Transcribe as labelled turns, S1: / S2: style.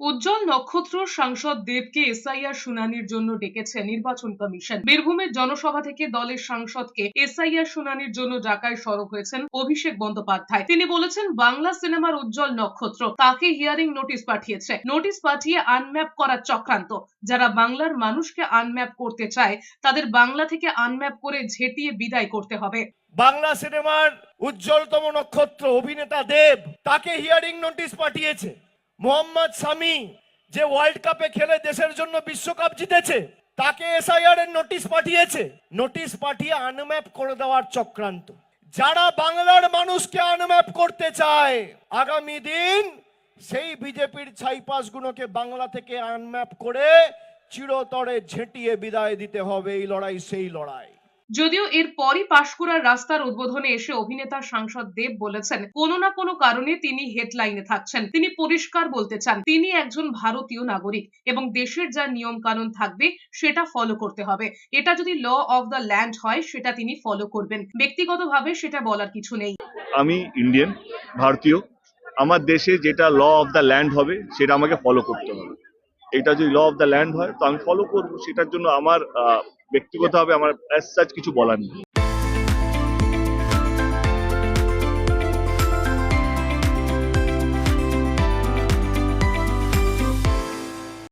S1: উজ্জ্বল নক্ষত্র সাংসদ দেবকে এসআইআর শুনানির জন্য ডেকেছে নির্বাচন কমিশন। বীরভূমের জনসভা থেকে দলের সাংসদকে এসআইআর শুনানির জন্য ডাকায় সরব হয়েছেন অভিষেক বন্দ্যোপাধ্যায়। তিনি বলেছেন, বাংলা সিনেমার উজ্জ্বল নক্ষত্র তাকে হিয়ারিং নোটিশ পাঠিয়েছে। নোটিশ পাঠিয়ে আনম্যাপ করার চক্রান্ত। যারা বাংলার মানুষকে আনম্যাপ করতে চায়, তাদের বাংলা থেকে আনম্যাপ করে ঝেঁটিয়ে বিদায় করতে হবে।
S2: বাংলা সিনেমার উজ্জ্বলতম নক্ষত্র অভিনেতা দেব তাকে হিয়ারিং নোটিশ পাঠিয়েছে। মোহাম্মদ সামি যে ওয়ার্ল্ড কাপে খেলে দেশের জন্য বিশ্বকাপ জিতেছে, তাকে এসআইআর এর নোটিশ পাঠিয়েছে। নোটিশ পাঠিয়ে আনম্যাপ করে দেওয়ার চক্রান্ত। যারা বাংলার মানুষকে আনম্যাপ করতে চায়, আগামী দিন সেই বিজেপির ছাইপাসগুলোকে বাংলা থেকে আনম্যাপ করে চিরতরে ঝেঁটিয়ে বিদায় দিতে হবে এই লড়াই, সেই লড়াই।
S1: যদিও এর পরই পাশকুড়ার রাস্তার উদ্বোধনে এসে অভিনেতা সাংসদ দেব বলেছেন, কোনো না কোনো কারণে তিনি হেডলাইনে থাকছেন। তিনি পরিষ্কার বলতে চান, তিনি একজন ভারতীয় নাগরিক এবং দেশের যা নিয়ম কানুন থাকবে সেটা ফলো করতে হবে। এটা যদি ল অফ দ্য ল্যান্ড হয়, সেটা তিনি ফলো করবেন। ব্যক্তিগতভাবে সেটা বলার কিছু নেই।
S3: আমি ইন্ডিয়ান ভারতীয়। আমার দেশে যেটা ল অফ দ্য ল্যান্ড হবে, সেটা আমাকে ফলো করতে হবে। এটা যদি ল অফ দ্য ল্যান্ড হয়, তো আমি ফলো করব। সেটার জন্য আমার ব্যক্তিগতভাবে আমার কিছু বলার নেই।